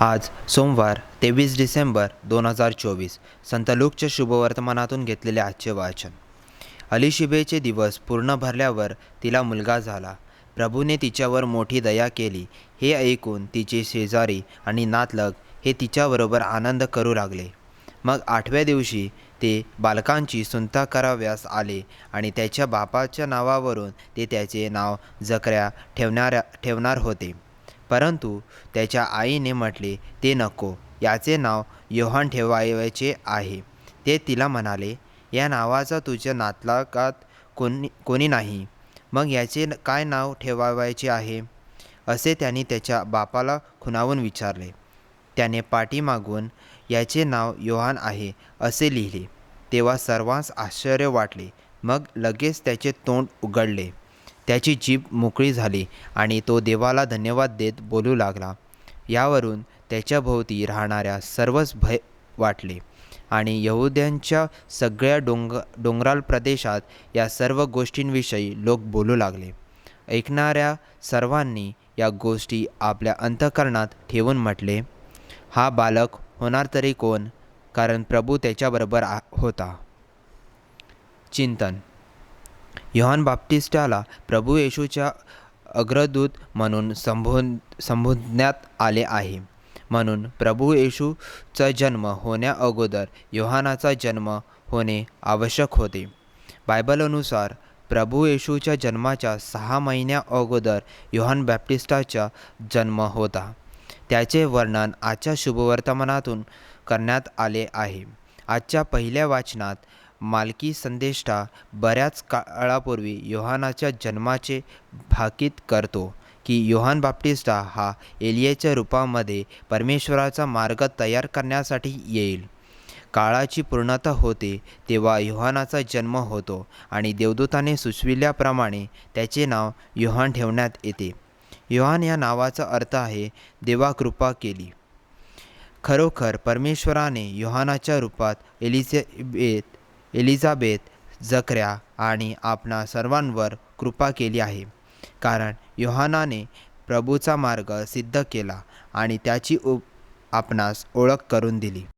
आज सोमवार तेवीस डिसेंबर दोन हजार चोवीस संत लूकच्या शुभवर्तमानातून घेतलेले आजचे वाचन. अलिशिबेचे दिवस पूर्ण भरल्यावर तिला मुलगा झाला. प्रभूने तिच्यावर मोठी दया केली. हे ऐकून तिचे शेजारी आणि नातलग हे तिच्याबरोबर आनंद करू लागले. मग आठव्या दिवशी ते बालकांची सुंता कराव्यास आले आणि त्याच्या बापाच्या नावावरून ते त्याचे नाव जकऱ्या ठेवणाऱ्या ठेवणार होते. परंतु त्याच्या आईने म्हटले ते नको. याचे नाव योहान ठेवायचे आहे. ते तिला म्हणाले या नावाचा तुझ्या नातलाकात कोणी कोणी नाही. मग याचे काय नाव ठेवायचे आहे? असे त्यांनी त्याच्या बापाला खुणावून विचारले. त्याने पाठीमागून याचे नाव योहान आहे असे लिहिले. तेव्हा सर्वांस आश्चर्य वाटले. मग लगेच त्याचे तोंड उघडले. त्याची जीभ मोकळी झाली आणि तो देवाला धन्यवाद देत बोलू लागला. यावरून त्याच्याभोवती राहणाऱ्या सर्वच भय वाटले आणि यहुद्यांच्या सगळ्या डोंग डोंगराळ प्रदेशात या सर्व गोष्टींविषयी लोक बोलू लागले. ऐकणाऱ्या सर्वांनी या गोष्टी आपल्या अंतकरणात ठेवून म्हटले हा बालक होणार तरी कोण? कारण प्रभू त्याच्याबरोबर आ- होता. चिंतन योहान बाप्टिस्टाला प्रभू येशूच्या अग्रदूत म्हणून संबोध संबोधण्यात आले आहे. म्हणून प्रभू येशूचा जन्म होण्याअगोदर योहानाचा जन्म होणे आवश्यक होते. बायबलनुसार प्रभू येशूच्या जन्माच्या सहा महिन्या अगोदर योहान बॅप्टिस्टाचा जन्म होता. त्याचे वर्णन आजच्या शुभवर्तमानातून करण्यात आले आहे. आजच्या पहिल्या वाचनात मालकी संदेष्टा बऱ्याच काळापूर्वी योहानाच्या जन्माचे भाकीत करतो की योहान बाप्टिस्टा हा एलियाच्या रूपामध्ये परमेश्वराचा मार्ग तयार करण्यासाठी येईल. काळाची पूर्णता होते तेव्हा योहानाचा जन्म होतो आणि देवदूताने सुचविल्याप्रमाणे त्याचे नाव योहान ठेवण्यात येते. योहान या नावाचा अर्थ आहे देवा कृपा केली. खरोखर परमेश्वराने योहानाच्या रूपात एलिझेबेथ एलिझाबेथ जकऱ्या आणि आपणा सर्वांवर कृपा केली आहे. कारण योहानाने प्रभूचा मार्ग सिद्ध केला आणि त्याची उप आपणास ओळख करून दिली.